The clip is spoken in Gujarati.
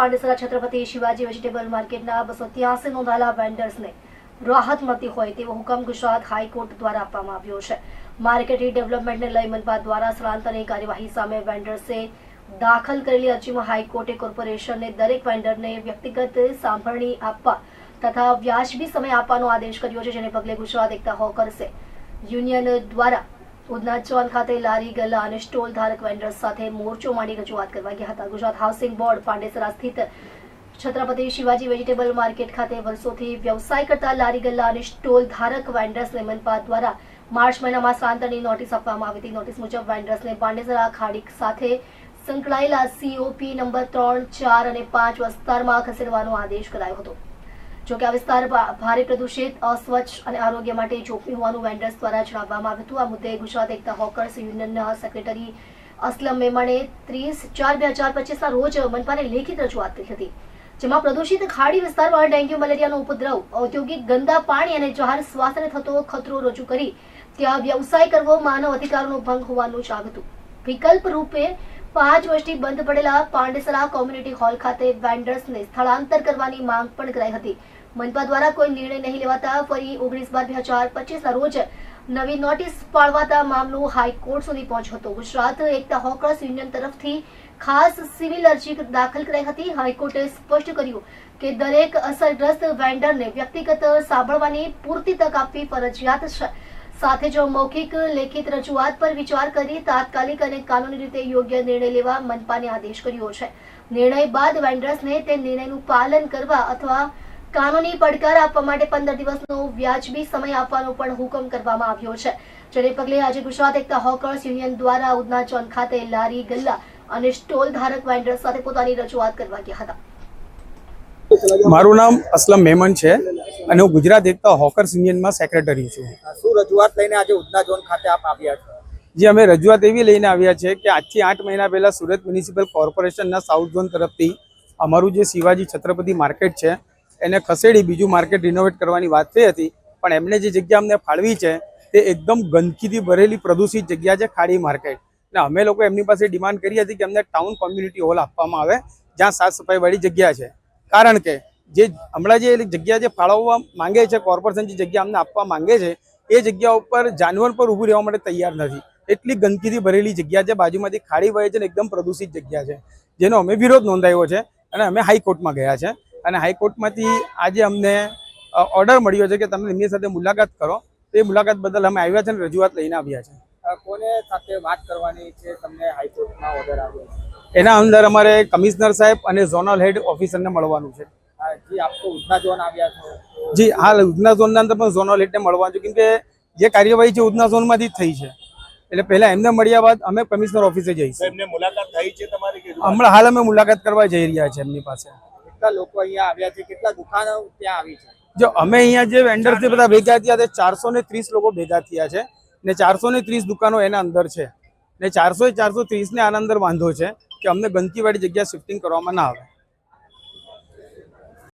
પાંડેસરા છત્રપતિ શિવાજી વેજીટેબલ માર્કેટના બસો ત્યાસી નોંધાયેલા વેન્ડર્સને રાહત મળતી હોય તેવો હુકમ ગુજરાત હાઈકોર્ટ દ્વારા આપવામાં આવ્યો છે. માર્કેટ ડેવલપમેન્ટને લઈ મનપા દ્વારા સ્થળાંતરની કાર્યવાહી સામે વેન્ડર્સે દાખલ કરેલી અરજીમાં હાઈકોર્ટે કોર્પોરેશનને દરેક વેન્ડરને વ્યક્તિગત સાંભળણી આપવા તથા વ્યાજબી સમય આપવાનો આદેશ કર્યો છે, જેને પગલે ગુજરાત એકતા હોકર્સે યુનિયન દ્વારા ઉધના ચોન ખાતે લારી, ગલ્લા અને સ્ટોલ ધારક વેન્ડર્સ સાથે મોરચો માંડી રજૂઆત કરવા ગયા હતા. ગુજરાત હાઉસિંગ બોર્ડ પાંડેસરા સ્થિત છત્રપતિ શિવાજી વેજીટેબલ માર્કેટ ખાતે વર્ષોથી વ્યવસાય કરતા લારી, ગલ્લા અને સ્ટોલ ધારક વેન્ડર્સને મનપા દ્વારા માર્ચ મહિનામાં સ્થળાંતરની નોટિસ આપવામાં આવી હતી. નોટિસ મુજબ વેન્ડર્સને પાંડેસરા ખાડી સાથે સંકળાયેલા સીઓપી નંબર ત્રણ, ચાર અને પાંચ વિસ્તારમાં ખસેડવાનો આદેશ કરાયો હતો. જોકે આ વિસ્તાર ભારે પ્રદૂષિત, અસ્વચ્છ અને આરોગ્ય માટે જોખમી હોવાનું વેન્ડર્સ દ્વારા જણાવવામાં આવ્યું હતું. આ મુદ્દે ગુજરાત એકતા હોકર્સ યુનિયનના સેક્રેટરી અસલમ મેમણે ત્રીસ ચાર બે હજાર પચીસના રોજ મનપાને લેખિત રજૂઆત કરી હતી, જેમાં પ્રદૂષિત ખાડી વિસ્તારમાં ડેન્ગ્યુ, મલેરિયાનો ઉપદ્રવ, ઔદ્યોગિક ગંદા પાણી અને જાહેર સ્વાસ્થ્યને થતો ખતરો રજૂ કરી ત્યાં વ્યવસાય કરવો માનવ અધિકારનો ભંગ હોવાનું હતું. વિકલ્પ રૂપે પાંચ વર્ષથી બંધ પડેલા પાંડેસરા કોમ્યુનિટી હોલ ખાતે વેન્ડર્સને સ્થળાંતર કરવાની માંગ પણ કરાઈ હતી. મનપા દ્વારા કોઈ નિર્ણય નહીં લેવાતા, ફરી ઓગણીસ બાર બે હજાર પચીસના રોજ નવી નોટિસ પાડવાતા મામલો હાઈકોર્ટ સુધી પહોંચ્યો હતો. ગુજરાત એકતા હોકર્સ યુનિયન તરફથી ખાસ સિવિલ અરજી દાખલ કરાઈ હતી. હાઈકોર્ટે સ્પષ્ટ કર્યું કે દરેક અસરગ્રસ્ત વેન્ડરને વ્યક્તિગત સાંભળવાની પૂરતી તક આપવી ફરજિયાત છે. સાથે જો મૌખિક લેખિત રજૂઆત પર વિચાર કરી તાત્કાલિક અને કાનૂની રીતે યોગ્ય નિર્ણય લેવા મનપાને આદેશ કર્યો છે. નિર્ણય બાદ વેન્ડર્સને તે નિર્ણયનું પાલન કરવા અથવા કાનૂની પડકાર આપવા માટે પંદર દિવસનો વ્યાજબી સમય આપવાનો પણ હુકમ કરવામાં આવ્યો છે. જેને પગલે આજે ગુજરાત એકતા હોકર્સ યુનિયન દ્વારા ઉધના ચોન ખાતે લારી ગલ્લા અને સ્ટોલ ધારક વેન્ડર્સ સાથે પોતાની રજૂઆત કરવા ગયા હતા. મારું નામ અસલમ મેમન છે અને હું ગુજરાત એકતા હોકર્સ યુનિયનમાં સેક્રેટરી છું. શું રજૂઆત લઈને આજે ઉધના ઝોન ખાતે આપ આવ્યા છો? જે અમે રજૂઆત એવી લઈને આવ્યા છે કે આજથી આઠ મહિના પહેલા સુરત મ્યુનિસિપલ કોર્પોરેશનના સાઉથ ઝોન તરફથી અમારું જે શિવાજી છત્રપતિ માર્કેટ છે એને ખસેડી બીજું માર્કેટ રિનોવેટ કરવાની વાત થઈ હતી. પણ એમને જે જગ્યા અમને ફાળવી છે, તે એકદમ ગંદકીથી ભરેલી પ્રદૂષિત જગ્યા છે ખાડી માર્કેટ. અને અમે લોકો એમની પાસે ડિમાન્ડ કરી હતી કે અમને ટાઉન કોમ્યુનિટી હોલ આપવામાં આવે, જ્યાં સાફ સફાઈવાળી જગ્યા છે. કારણ કે જે હમણાં જે જગ્યા જે ફાળવવા માંગે છે કોર્પોરેશન જે જગ્યા અમને આપવા માંગે છે, એ જગ્યા ઉપર જાનવર પર ઊભું રહેવા માટે તૈયાર નથી. એટલી ગંદકીથી ભરેલી જગ્યા છે, બાજુમાંથી ખાડી વહે છે ને એકદમ પ્રદૂષિત જગ્યા છે. જેનો અમે વિરોધ નોંધાયો છે અને અમે હાઈકોર્ટમાં ગયા છે. અને હાઈકોર્ટમાંથી આજે અમને ઓર્ડર મળ્યો છે કે તમે એમની સાથે મુલાકાત કરો. એ મુલાકાત બદલ અમે આવ્યા છે અને રજૂઆત લઈને આવ્યા છે. કોને સાથે વાત કરવાની છે તમને હાઈકોર્ટમાં ઓર્ડર આવ્યો છે? એના અંદર અમારે કમિશનર સાહેબ અને ઝોનલ હેડ ઓફિસરને મળવાનું છે. જી આપ તો ઉધના ઝોન આવ્યા છો. જી હાલ ઉધના ઝોનના અંદર પણ ઝોનલ હેડને મળવાનું છે. કેમ કે જે કાર્યવાહી છે ઉધના ઝોનમાંથી જ થઈ છે. એટલે પહેલા એમને મળ્યા બાદ અમે કમિશનર ઓફિસે જઈશું. એમને મુલાકાત થઈ છે તમારી હમણાં હાલ અમે મુલાકાત કરવા જઈ રહ્યા છીએ એમની પાસે. કેટલા લોકો અહીંયા આવ્યા છે, કેટલા દુકાનો ત્યાં આવી છે? જો, અમે અહીંયા જે વેન્ડર છે બધા ભેગા થયા તે ચારસો ને ત્રીસ લોકો ભેગા થયા છે ને ચારસો ને ત્રીસ દુકાનો એના અંદર છે ને ચારસો ચારસો ત્રીસને આના અંદર વાંધો છે કે અમને ગંદકીવાળી જગ્યા શિફ્ટિંગ કરવામાં ના આવે.